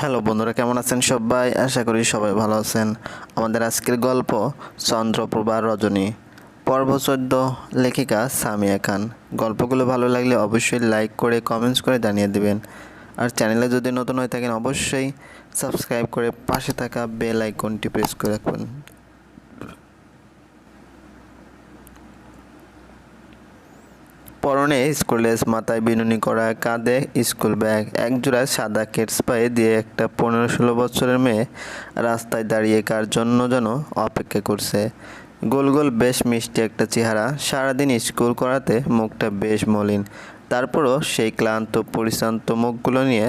Hello বন্ধুরা, কেমন আছেন সবাই? আশা করি সবাই ভালো আছেন। আমাদের আজকের গল্প চন্দ্রপ্রভা রজনী। পর্ব চোদ্দ, লেখিকা সামিয়া খান। গল্পগুলো ভালো লাগলে অবশ্যই লাইক করে কমেন্টস করে জানিয়ে দেবেন। আর চ্যানেলে যদি নতুন হয়ে থাকেন, অবশ্যই সাবস্ক্রাইব করে পাশে থাকা বেল আইকনটি প্রেস করে রাখবেন। পরনে স্কুল ড্রেস মাথায় বিনুনি করা, কাঁধে স্কুল ব্যাগ একজোড়া সাদা কেটস পায়ে দিয়ে একটা পনেরো ষোলো বছরের মেয়ে রাস্তায় দাঁড়িয়ে কার জন্য যেন অপেক্ষা করছে। গোল গোল বেশ মিষ্টি একটা চেহারা। সারাদিন স্কুল করাতে মুখটা বেশ মলিন। তারপরও সেই ক্লান্ত, পরিশ্রান্ত মুখগুলো নিয়ে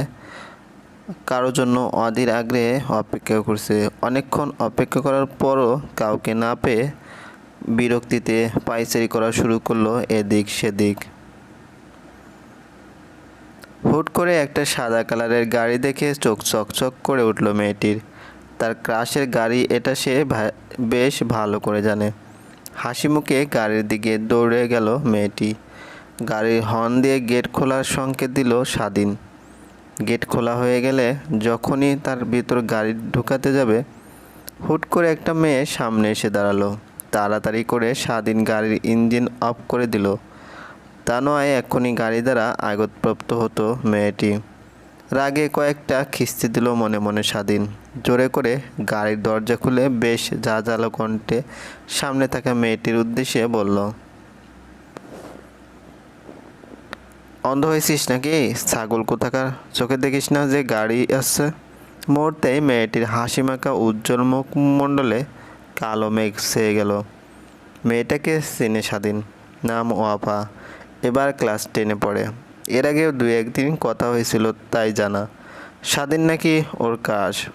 কারও জন্য অধীর আগ্রহে অপেক্ষা করছে। অনেকক্ষণ অপেক্ষা করার পরও কাউকে না পেয়ে বিরক্তিতে পাইচারি করা শুরু করল এদিক সেদিক। হুট করে একটা সাদা কালারের গাড়ি দেখে চোখ চকচক করে উঠল মেয়েটির। তার ক্রাশের গাড়ি এটা সে বেশ ভালো করে জানে। হাসি মুখে গাড়ির দিকে দৌড়ে গেল মেয়েটি। গাড়ির হর্ন দিয়ে গেট খোলার সংকেত দিল স্বাধীন। গেট খোলা হয়ে গেলে যখনই তার ভিতর গাড়ি ঢুকাতে যাবে, হুট করে একটা মেয়ে সামনে এসে দাঁড়াল। তাড়াতাড়ি করে স্বাধীন গাড়ির ইঞ্জিন অফ করে দিল। তা নয় এক্ষুনি গাড়ি দ্বারা আগতপ্রাপ্ত হতো মেয়েটি। রাগে কয়েকটা খিস্তি দিল মনে মনে স্বাধীন। জোরে করে গাড়ির দরজা খুলে বেশ ঝাঁঝালো কণ্ঠে সামনে থাকা মেয়েটির উদ্দেশ্যে বলল, অন্ধ হয়েছিস নাকি? ছাগল কোথাকার? চোখে দেখিস না যে গাড়ি আসছে মুহূর্তেই মেয়েটির হাসি মাখা উজ্জ্বল মুখমণ্ডলে কালো মেঘ ছেয়ে গেল। মেয়েটাকে চিনে স্বাধীন। নাম ওয়াফা। এবার ক্লাস টেনে পড়ে। এর আগেও দু একদিন কথা হয়েছিল, তাই জানা। স্বাধীন নাকি ওর কাজ?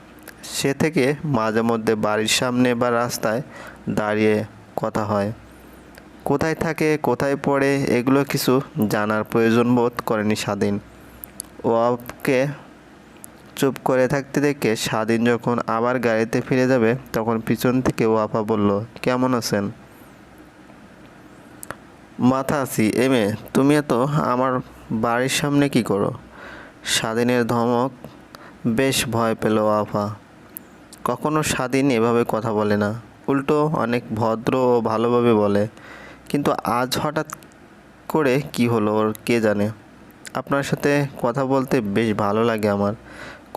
সে থেকে মাঝে মধ্যে বাড়ির সামনে বা রাস্তায় দাঁড়িয়ে কথা হয়। কোথায় থাকে, কোথায় পড়ে, এগুলো কিছু জানার প্রয়োজন বোধ করেনি স্বাধীন। ওয়াফকে চুপ করে থাকতে দেখে স্বাধীন যখন আবার গাড়িতে ফিরে যাবে, তখন পিছন থেকে ওয়াফা বলল, কেমন আছেন? মাথা আছি এমে তুমি এত, আমার বাড়ির সামনে কি করো? স্বাধীনের ধমক বেশ ভয় পেল ওয়াফা। কখনো স্বাধীন এভাবে কথা বলে না, উল্টো অনেক ভদ্র ও ভালোভাবে বলে, কিন্তু আজ হঠাৎ করে কি হলো, ওর কে জানে? আপনার সাথে কথা বলতে বেশ ভালো লাগে আমার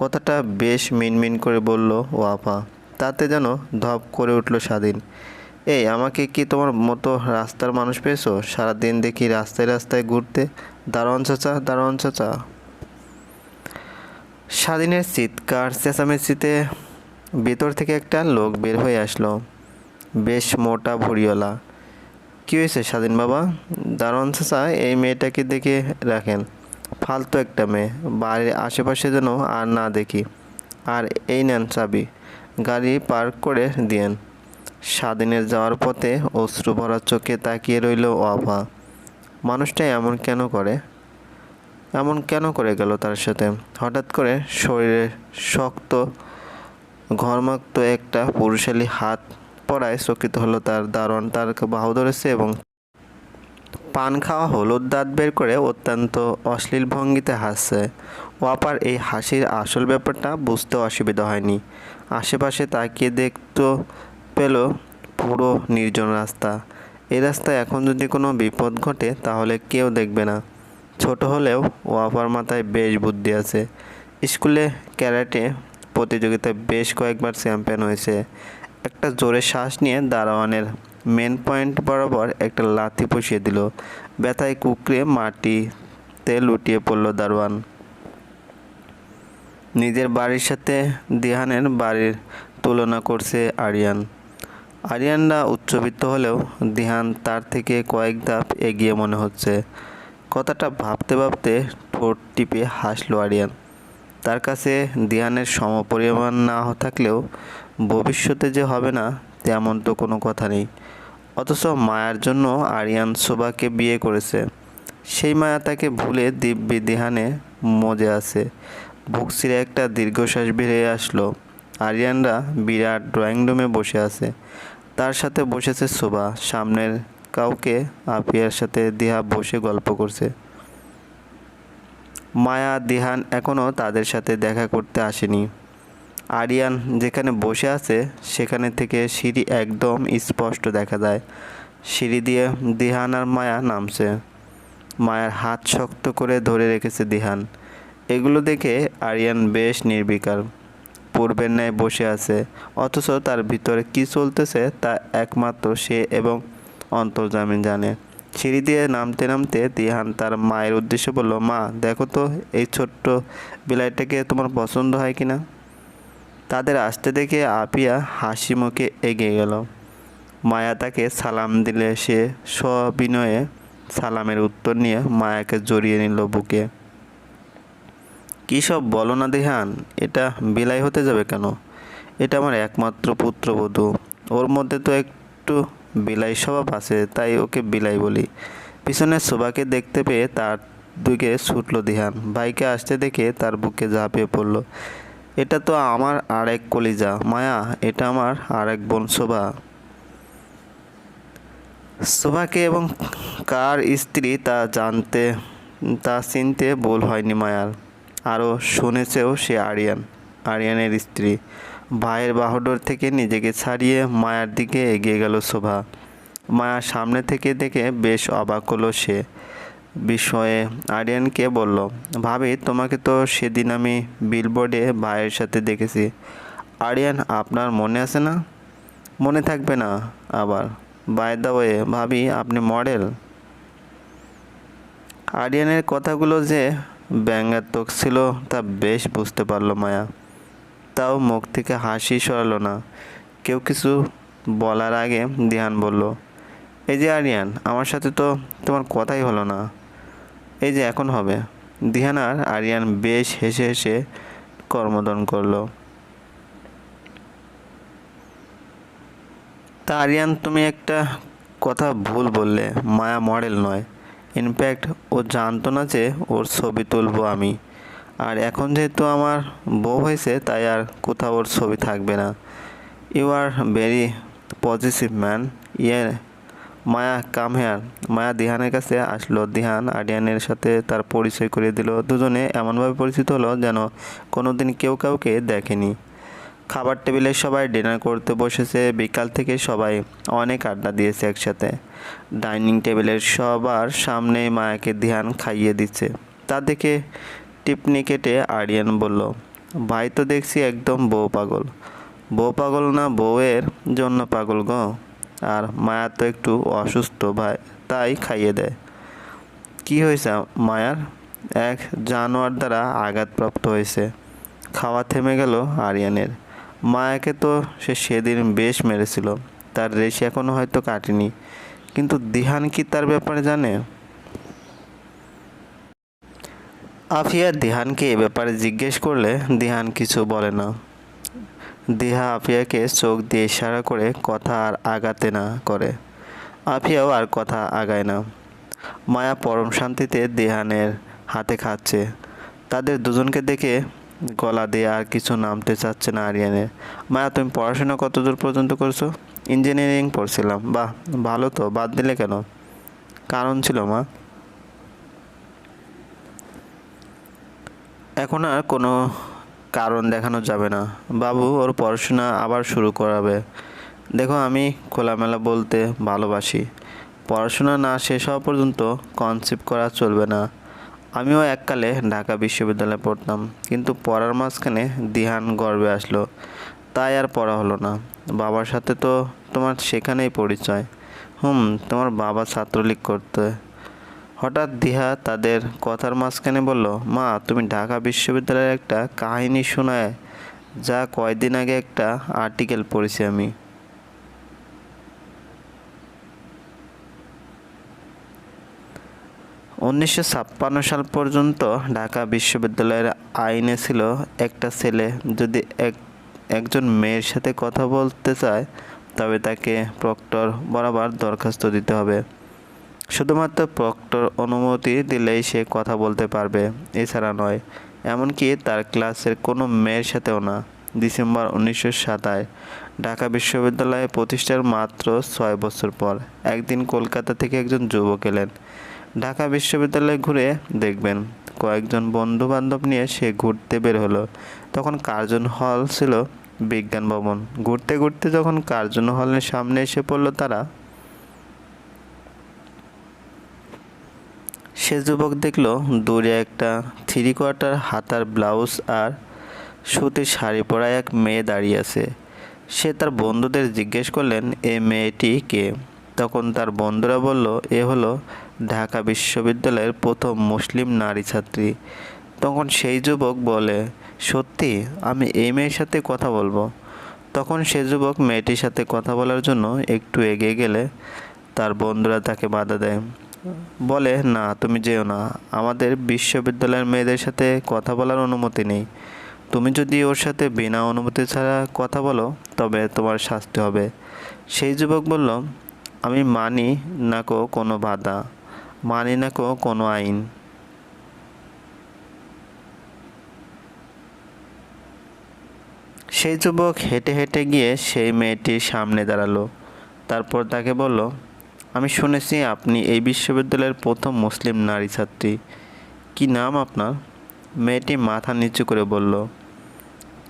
কথাটা বেশ মিনমিন করে বলল ওয়াফা তাতে যেন ধপ করে উঠল স্বাধীন। এই, আমাকে কি তোমার মতো রাস্তার মানুষ পেয়েছ? সারাদিন দেখি রাস্তায় রাস্তায় ঘুরতে। দারোয়ান চাচা দারোয়ান চাচা। স্বাধীনের চিৎকার, চেঁচামেচিতে ভেতর থেকে একটা লোক বের হয়ে আসলো। বেশ মোটা ভুড়িওয়ালা। কী হয়েছে স্বাধীন বাবা? দারোয়ান চাচা, এই মেয়েটাকে দেখে রাখেন। ফালতু একটা মেয়ে। বাড়ির আশেপাশে যেন আর না দেখি। আর এই নেন চাবি। গাড়ি পার্ক করে দিয়েন। স্বাধীনের যাওয়ার পথে অশ্রু ভরা চোখে তাকিয়ে রইল অভা। মানুষটা এমন কেন করে? এমন কেন করে গেল তার সাথে? হঠাৎ করে শরীরে শক্ত, ঘর্মাক্ত একটা পুরুষালী হাত পড়ায় চকিত হলো তার। দারোয়ান তার বাহু ধরেছে এবং পান খাওয়া হলুদ দাঁত বের করে অত্যন্ত অশ্লীল ভঙ্গিতে হাসছে। ওয়াপার এই হাসির আসল ব্যাপারটা বুঝতে অসুবিধা হয়নি। আশেপাশে তাকিয়ে দেখতে পেল পুরো নির্জন রাস্তা। এ রাস্তায় এখন যদি কোনো বিপদ ঘটে, তাহলে কেউ দেখবে না। ছোট হলেও ওয়াপার মাথায় বেশ বুদ্ধি আছে। স্কুলে ক্যারাটে প্রতিযোগিতায় বেশ কয়েকবার চ্যাম্পিয়ন হয়েছে। একটা জোরে শ্বাস নিয়ে দারোয়ানের মেন পয়েন্ট বরাবর একটা লাথি বসিয়ে দিল। ব্যথায় কুকড়ে মাটিতে লুটিয়ে পড়ল দারোয়ান। নিজের বাড়ির সাথে দিহানের বাড়ির তুলনা করছে আরিয়ান। আরিয়ানরা উচ্চবিত্ত হলেও দিহান তার থেকে কয়েক ধাপ এগিয়ে মনে হচ্ছে। কথাটা ভাবতে ভাবতে ঠোঁট টিপে হাসলো আরিয়ান। তার কাছে দিহানের সমপরিমাণ না থাকলেও ভবিষ্যতে যে হবে না, তেমন তো কোনো কথা নেই। অথচ মায়ার জন্য আরিয়ান শোভাকে বিয়ে করেছে। সেই মায়া তাকে ভুলে দিব্যি দিহানে মজে আছে। বুক একটা দীর্ঘশ্বাস বেরিয়ে আসলো। আরিয়ানরা বিরাট ড্রয়িং রুমে বসে আছে। তার সাথে বসেছে শোভা। সামনের কাউকে আপিয়ার সাথে দিহা বসে গল্প করছে। মায়া, দিহান এখনও তাদের সাথে দেখা করতে আসেনি। আরিয়ান যেখানে বসে আছে, সেখানে থেকে সিঁড়ি একদম স্পষ্ট দেখা যায়। সিঁড়ি দিয়ে দিহান আর মায়া নামছে। মায়ার হাত শক্ত করে ধরে রেখেছে দিহান। এগুলো দেখে আরিয়ান বেশ নির্বিকার। পূর্বের ন্যায় বসে আছে, অথচ তার ভিতরে কি চলতেছে তা একমাত্র সে এবং অন্তর্জামিন জানে। সিঁড়ি দিয়ে নামতে নামতে দিহান তার মায়ের উদ্দেশ্যে বলল, মা, দেখো তো, এই ছোট্ট বিলাইটাকে তোমার পছন্দ হয় কি না তাদের আসতে দেখে আপিয়া হাসি মুখে এগিয়ে গেল। মায়া তাকে সালাম দিলে সে সবিনয়ে সালামের উত্তর নিয়ে মায়াকে জড়িয়ে নিল বুকে। কী সব বলো না দেহান, এটা বিলাই হতে যাবে কেন? এটা আমার একমাত্র পুত্রবধূ। ওর মধ্যে তো একটু বিলাই স্বভাব আছে, তাই ওকে বিলাই বলি। পিছনের শোভাকে দেখতে পেয়ে তার দিকে ছুটল দিহান। ভাইকে আসতে দেখে তার বুকে ঝাঁপিয়ে পড়ল। এটা তো আমার আরেক কলিজা। মায়া, এটা আমার আরেক বোন শোভা। শোভাকে এবং কার স্ত্রী তা জানতে, তা চিনতে ভুল হয়নি মায়ার। আরও শুনেছেও সে আরিয়ান, আরিয়ানের স্ত্রী। ভাইয়ের বাহুডোর থেকে নিজেকে ছাড়িয়ে মায়ার দিকে এগিয়ে গেল শোভা। মায়ার সামনে থেকে দেখে বেশ অবাক হলো সে। বিষয়ে আরিয়ানকে বলল, ভাবি, তোমাকে তো সেদিন আমি বিলবোর্ডে ভাইয়ের সাথে দেখেছি। আরিয়ান, আপনার মনে আছে না? মনে থাকবে না আবার। বাই দ্য ওয়ে ভাবি, আপনি মডেল? আরিয়ানের কথাগুলো যে ব্যঙ্গাত্মক ছিল তা বেশ বুঝতে পারল মায়া। তাও মুখ থেকে হাসি সরালো না। কেউ কিছু বলার আগে দিহান বলল, এই যে আরিয়ান, আমার সাথে তো তোমার কথাই হলো না। এই যে এখন হবে। দিহান আর আরিয়ান বেশ হেসে হেসে কর্মদন করল। তা আরিয়ান, তুমি একটা কথা ভুল বললে। মায়া মডেল নয়। ইনফ্যাক্ট, ও জানতো না যে ওর ছবি তুলবো আমি। আর এখন যেহেতু আমার বউ হয়েছে, তাই আর কোথাও ওর ছবি থাকবে না। You are very positive, man. ইয়ে মায়া কাম হেয়ার মায়া দিহানের কাছে আসলো। দিহান আরিয়ানের সাথে তার পরিচয় করে দিল। দুজনে এমনভাবে পরিচিত হলো যেন কোনো দিন কেউ কাউকে দেখেনি। খাবার টেবিলে সবাই ডিনার করতে বসেছে। বিকাল থেকে সবাই অনেক আড্ডা দিয়েছে একসাথে। ডাইনিং টেবিলের সবার সামনে মায়াকে ধ্যান খাইয়ে দিচ্ছে। তা দেখে টিপনি কেটে আরিয়ান বলল, ভাই তো দেখছি একদম বউ পাগল। বউ পাগল না বউয়ের জন্য পাগল গো? আর মায়া তো একটু অসুস্থ ভাই, তাই খাইয়ে দেয়। কি হয়েছে মায়ার? এক জানোয়ার দ্বারা আঘাতপ্রাপ্ত হয়েছে। খাওয়া থেমে গেল আরিয়ানের। মায়াকে তো সে সেদিন বেশ মেরেছিল। তার রেশ এখনও হয়তো কাটেনি। কিন্তু দিহান কি তার ব্যাপারে জানে? আফিয়া দিহানকে এ ব্যাপারে জিজ্ঞেস করলে দিহান কিছু বলে না। দিহা আফিয়াকে চোখ দিয়ে ইশারা করে কথা আর আগাতে না করে। আফিয়াও আর কথা আগায় না। মায়া পরম শান্তিতে দিহানের হাতে খাচ্ছে। তাদের দুজনকে দেখে গলা দিয়ে আর কিছু নামতে চাচ্ছে না আরিয়ানের মায়া, তুমি পড়াশোনা কত দূর পর্যন্ত করছ? ইঞ্জিনিয়ারিং পড়ছিলাম। বাহ, ভালো তো, বাদ দিলে কেন? কারণ ছিল, মা। এখন আর কোনো কারণ দেখানো যাবে না। বাবু, ওর পড়াশোনা আবার শুরু করাবে। দেখো, আমি খোলামেলা বলতে ভালোবাসি। পড়াশোনা না শেষ হওয়া পর্যন্ত কনসেপ্ট করা চলবে না। আমিও এককালে ঢাকা বিশ্ববিদ্যালয়ে পড়তাম, কিন্তু পড়ার মাঝখানে দিহান গর্বে আসলো। তাই আর পড়া হলো না। বাবার সাথে তো তোমার সেখানেই পরিচয়। হুম, তোমার বাবা ছাত্রলীগ করতে। হঠাৎ দিহা তাদের কথার মাঝখানে বলল, মা, তুমি ঢাকা বিশ্ববিদ্যালয়ের একটা কাহিনী শোনায়, যা কয়দিন আগে একটা আর্টিকেল পড়েছি আমি। উনিশশো ছাপ্পান্ন সাল পর্যন্ত ঢাকা বিশ্ববিদ্যালয়ের আইনে ছিল একটা ছেলে। যদি এক, একজন মেয়ের সাথে কথা বলতে চায়, তবে তাকে প্রক্টর বরাবর দরখাস্ত দিতে হবে। শুধুমাত্র প্রক্টর অনুমতি দিলেই সে কথা বলতে পারবে, এছাড়া নয়। এমনকি তার ক্লাসের কোনো মেয়ের সাথেও না। ডিসেম্বর উনিশশো সাতায় ঢাকা বিশ্ববিদ্যালয়ে প্রতিষ্ঠার মাত্র ছয় বছর পর একদিন কলকাতা থেকে একজন যুবক এলেন। ঢাকা বিশ্ববিদ্যালয়ে ঘুরে দেখবেন, কয়েকজন বন্ধু বান্ধব নিয়ে সে ঘুরতে বের হলো। তখন কার্জন হল ছিল বিজ্ঞান ভবন। ঘুরতে ঘুরতে যখন কার্জন হলের সামনে এসে পড়ল তারা সে যুবক দেখল দূরে একটা থ্রি কোয়ার্টার হাতার ব্লাউজ আর সুতির শাড়ি পরা এক মেয়ে দাঁড়িয়ে আছে। সে তার বন্ধুদের জিজ্ঞেস করলেন, এ মেয়েটি কে? তখন তার বন্ধুরা বলল, এ হলো ঢাকা বিশ্ববিদ্যালয়ের প্রথম মুসলিম নারী ছাত্রী। তখন সেই যুবক বলে, সত্যি, আমি এই মেয়ের সাথে কথা বলব? তখন সে যুবক মেয়েটির সাথে কথা বলার জন্য একটু এগিয়ে গেলে তার বন্ধুরা তাকে বাধা দেয়। বলে, না, তুমি যেও না। আমাদের বিশ্ববিদ্যালয়ের মেয়েদের সাথে কথা বলার অনুমতি নেই। তুমি যদি ওর সাথে বিনা অনুমতি ছাড়া কথা বলো, তবে তোমার শাস্তি হবে। সেই যুবক বলল, আমি মানি না কো কোনো বাধা। মানি না কো কোনো আইন। সেই যুবক হেঁটে হেঁটে গিয়ে সেই মেয়েটির সামনে দাঁড়াল। তারপর তাকে বলল আমি শুনেছি আপনি এই বিশ্ববিদ্যালয়ের প্রথম মুসলিম নারী ছাত্রী। কি নাম আপনার? মেয়েটি মাথা নিচু করে বলল,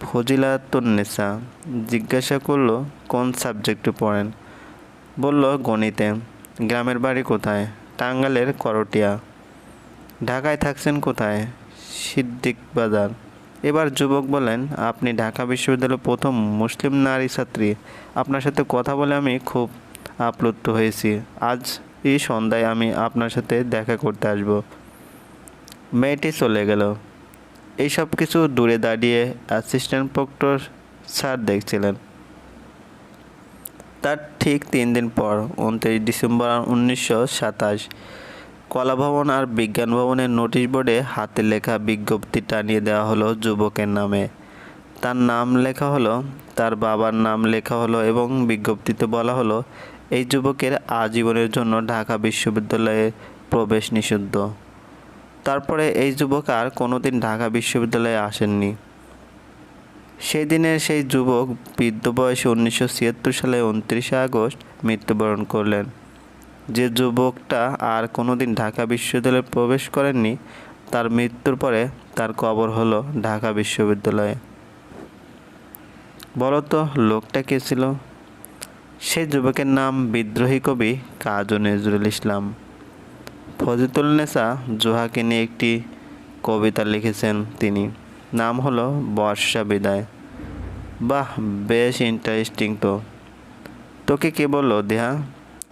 ফজিলাতুন্নেসা। জিজ্ঞাসা করল, কোন সাবজেক্টে পড়েন? বলল, গণিতে। গ্রামের বাড়ি কোথায়? টাঙ্গালের করটিয়া। ঢাকায় থাকছেন কোথায়? সিদ্দিক বাজার। এবার যুবক বলেন আপনি ঢাকা বিশ্ববিদ্যালয়ের প্রথম মুসলিম নারী ছাত্রী। আপনার সাথে কথা বলে আমি খুব আপ্লুত হয়েছি। আজ এই সন্ধ্যায় আমি আপনার সাথে দেখা করতে আসব। মেয়েটি চলে গেল। এই সব কিছু দূরে দাঁড়িয়ে অ্যাসিস্ট্যান্ট প্রক্টর স্যার দেখছিলেন। তার ঠিক তিন দিন পর, উনত্রিশ ডিসেম্বর উনিশশো সাতাশ, কলাভবন আর বিজ্ঞান ভবনের নোটিশ বোর্ডে হাতে লেখা বিজ্ঞপ্তি টানিয়ে দেওয়া হলো যুবকের নামে। তার নাম লেখা হলো, তার বাবার নাম লেখা হলো এবং বিজ্ঞপ্তিতে বলা হলো এই যুবকের আজীবনের জন্য ঢাকা বিশ্ববিদ্যালয়ে প্রবেশ নিষিদ্ধ। তারপরে এই যুবক আর কোনোদিন ঢাকা বিশ্ববিদ্যালয়ে আসেননি। সেই দিনের সেই যুবক বৃদ্ধ বয়সে উনিশশো ছিয়াত্তর সালে উনত্রিশে আগস্ট মৃত্যুবরণ করলেন। যে যুবকটা আর কোনোদিন ঢাকা বিশ্ববিদ্যালয়ে প্রবেশ করেননি, তার মৃত্যুর পরে তার কবর হলো ঢাকা বিশ্ববিদ্যালয়ে। বলো তো লোকটা কে ছিল? সেই যুবকের নাম বিদ্রোহী কবি কাজী নজরুল ইসলাম। ফজিতুলনেসা জোহাকে নিয়ে একটি কবিতা লিখেছেন তিনি। নাম হলো বর্ষা বিদায়। বাহ, বেশ ইন্টারেস্টিং তো। তোকে কে বলল দেহা?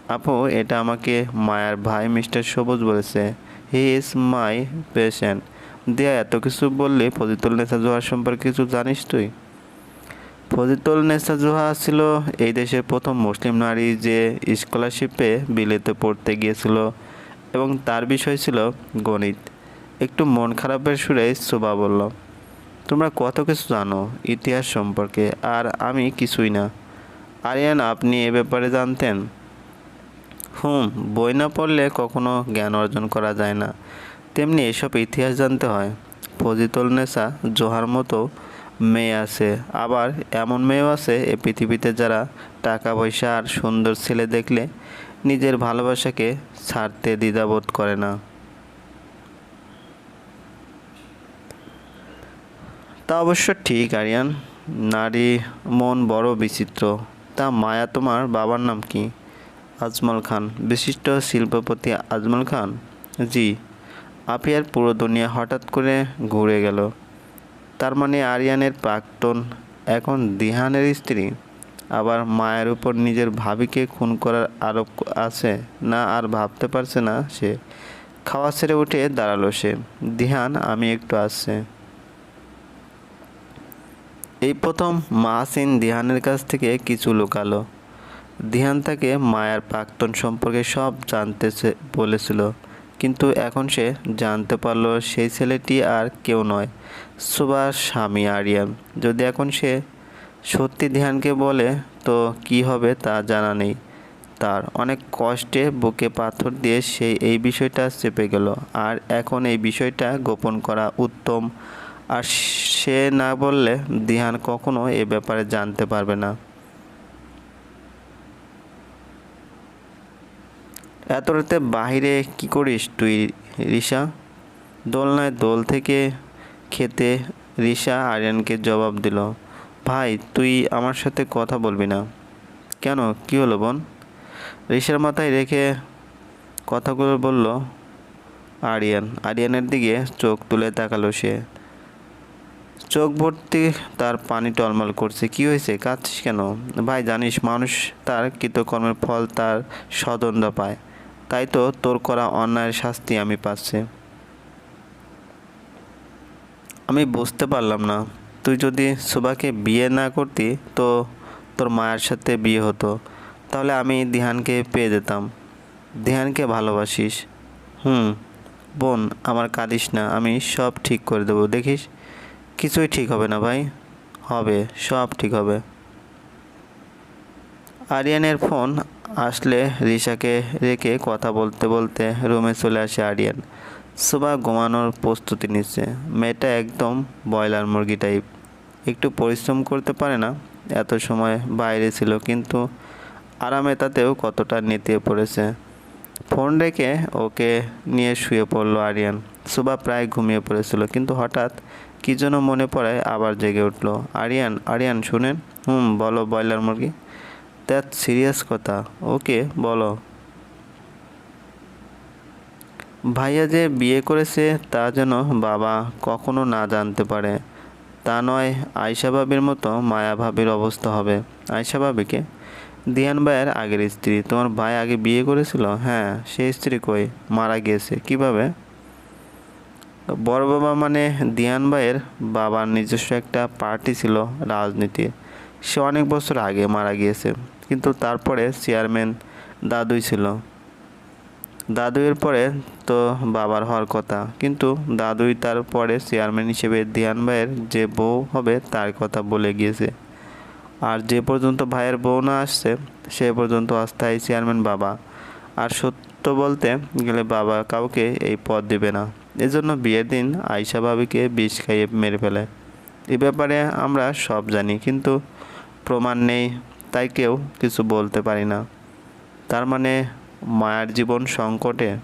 আপু, এটা আমাকে মায়ার ভাই মিস্টার সবুজ বলেছে। He is my patient. দেয়া এত কিছু বললে ফজিতুল নেসা জোহার সম্পর্কে কিছু জানিস তুই? ফজিতুল নেসা জোহা ছিল এই দেশের প্রথম মুসলিম নারী যে স্কলারশিপে বিলেতে পড়তে গিয়েছিল এবং তার বিষয় ছিল গণিত। একটু মন খারাপের সুরে শোভা বলল, তোমরা কত কিছু জানো ইতিহাস সম্পর্কে আর আমি কিছুই না। আরিয়ান, আপনি এ ব্যাপারে জানতেন? হুম, বই না পড়লে কখনো জ্ঞান অর্জন করা যায় না। তেমনি এসব ইতিহাস জানতে হয়। ফজিতুল নেসা জোহার মতো মেয়ে আছে। আবার এমন মেয়েও আছে এ পৃথিবীতে যারা টাকা পয়সা আর সুন্দর ছেলে দেখলে নিজের ভালোবাসাকে ছাড়তে দ্বিধাবোধ করে না। তা অবশ্য ঠিক, আরিয়ান। নারী মন বড় বিচিত্র। তা মায়া, তোমার বাবার নাম কি? আজমল খান। বিশিষ্ট শিল্পপতি আজমল খান? জি। আপিয়ার পুরো দুনিয়া হঠাৎ করে ঘুরে গেল। তার মানে আরিয়ানের প্রাক্তন, এখন দিহানের স্ত্রী। আবার মায়ের উপর নিজের ভাবিকে খুন করার আরোপ আছে না আর ভাবতে পারছে না সে। খাওয়া ছেড়ে উঠে দাঁড়াল সে। দিহান, আমি একটু আসছে। এই প্রথম মাহসিন দিহানের কাছ থেকে কিছু লুকালো। দিহান তাকে মায়ার প্রাক্তন সম্পর্কে সব জানতে বলেছিল। কিন্তু এখন সে জানতে পারল সেই ছেলেটি আর কেউ নয়, সুভাষ স্বামী আরিয়ান। যদি এখন সে সত্যি ধ্যানকে বলে, তো কি হবে তা জানা নেই। তার অনেক কষ্টে বুকে পাথর দিয়ে সে এই বিষয়টা চেপে গেল। আর এখন এই বিষয়টা গোপন করা উত্তম। আর সে না বললে দিহান কখনো এ ব্যাপারে জানতে পারবে না। এত রাতে বাহিরে কি করিস তুই রিসা দোলনায় দোল থেকে খেতে রিসা আরিয়ানকে জবাব দিল, ভাই, তুই আমার সাথে কথা বলবি না। কেন? কি হলো বোন? রিসার মাথায় রেখে কথাগুলো বলল আরিয়ান। আরিয়ানের দিকে চোখ তুলে তাকালো সে। চোখ ভর্তি তার পানি টলমল করছে। কি হয়েছে? কাঁদছিস কেন? ভাই, জানিস, মানুষ তার কৃতকর্মের ফল তার সদন্দ পায়। তাই তো তোর করা অন্যায়ের শাস্তি আমি পাচ্ছি। আমি বুঝতে পারলাম না। তুই যদি সুবাকে বিয়ে না করতি, তো তোর মায়ের সাথে বিয়ে হতো। তাহলে আমি দিহানকে পেয়ে যেতাম। দিহানকে ভালোবাসিস? হুম। বোন, আমার কাঁদিস না। আমি সব ঠিক করে দেবো। দেখিস? কিছুই ঠিক হবে না ভাই। হবে, সব ঠিক হবে। আরিয়ানের ফোন আসলে রিশাকে রেখে কথা বলতে বলতে রুমে চলে আসে আরিয়ান সুবা ঘুমানোর প্রস্তুতি নিচ্ছে। মেয়েটা একদম ব্রয়লার মুরগি টাইপ একটু পরিশ্রম করতে পারে না, এত সময় বাইরে ছিল, কিন্তু আরামে তাতেও কতটা নেতিয়ে পড়েছে। ফোন রেখে ওকে নিয়ে শুয়ে পড়ল আরিয়ান সুবা প্রায় ঘুমিয়ে পড়েছিল, কিন্তু হঠাৎ কী যেন মনে পড়ায় আবার জেগে উঠল। আরিয়ান আরিয়ান শুনেন। হুম, বলো ব্রয়লার মুরগি। দ্যাট সিরিয়াস কথা। ওকে, বলো। ভাইয়া যে বিয়ে করেছে, তা যেন বাবা কখনো না জানতে পারে। তা নয় আয়সা ভাবির মতো মায়া ভাবির অবস্থা হবে। আয়সা ভাবিকে দিয়ান ভাইয়ের আগের স্ত্রী। তোমার ভাই আগে বিয়ে করেছিল? হ্যাঁ সে স্ত্রী কই? মারা গিয়েছে। কীভাবে? বড় বাবা মানে দিয়ান ভাইয়ের বাবার নিজস্ব একটা পার্টি ছিল রাজনীতির। সে অনেক বছর আগে মারা গিয়েছে। কিন্তু তারপরে চেয়ারম্যান দাদুই ছিল। দাদুয়ের পরে তো বাবার হওয়ার কথা। কিন্তু দাদুই তার পরে চেয়ারম্যান হিসেবে দিয়ান ভাইয়ের যে বউ হবে তার কথা বলে গিয়েছে। আর যে পর্যন্ত ভাইয়ের বউ না আসছে, সে পর্যন্ত অস্থায়ী চেয়ারম্যান বাবা। আর সত্য বলতে গেলে বাবা কাউকে এই পদ দেবে না। এজন্য বিয়ের দিন আয়সা ভাবিকে বিষ খাইয়ে মেরে ফেলে। এ ব্যাপারে আমরা সব জানি, কিন্তু প্রমাণ নেই। তাই কেউ কিছু বলতে পারি না। তার মানে মায়ের জীবন সংকটে?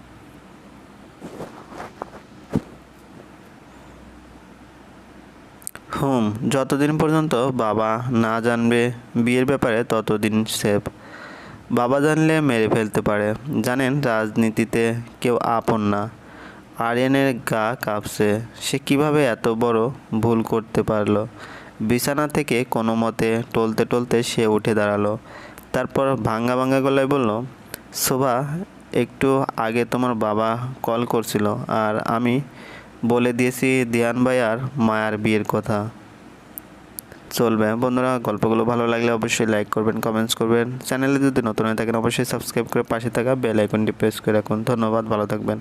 হুম, যতদিন পর্যন্ত বাবা না জানবে বিয়ের ব্যাপারে, ততদিন সেফ। বাবা জানলে মেরে ফেলতে পারে। জানেন, রাজনীতিতে কেউ আপন না। আরিয়ানের গা কাঁপছে। সে কীভাবে এত বড় ভুল করতে পারল? বিছানা থেকে কোনো মতে টলতে টলতে সে উঠে দাঁড়াল। তারপর ভাঙ্গা ভাঙ্গা গলায় বলল, শোভা, একটু আগে তোমার বাবা কল করছিল আর আমি বলে দিয়েছি দিয়ান ভাই আর মায়ার বিয়ের কথা। চলবে। বন্ধুরা, গল্পগুলো ভালো লাগলে অবশ্যই লাইক করবেন কমেন্টস করবেন। চ্যানেলে যদি নতুন হয়ে থাকেন, অবশ্যই সাবস্ক্রাইব করে পাশে থাকা বেল আইকনটি প্রেস করে রাখুন। ধন্যবাদ, ভালো থাকবেন।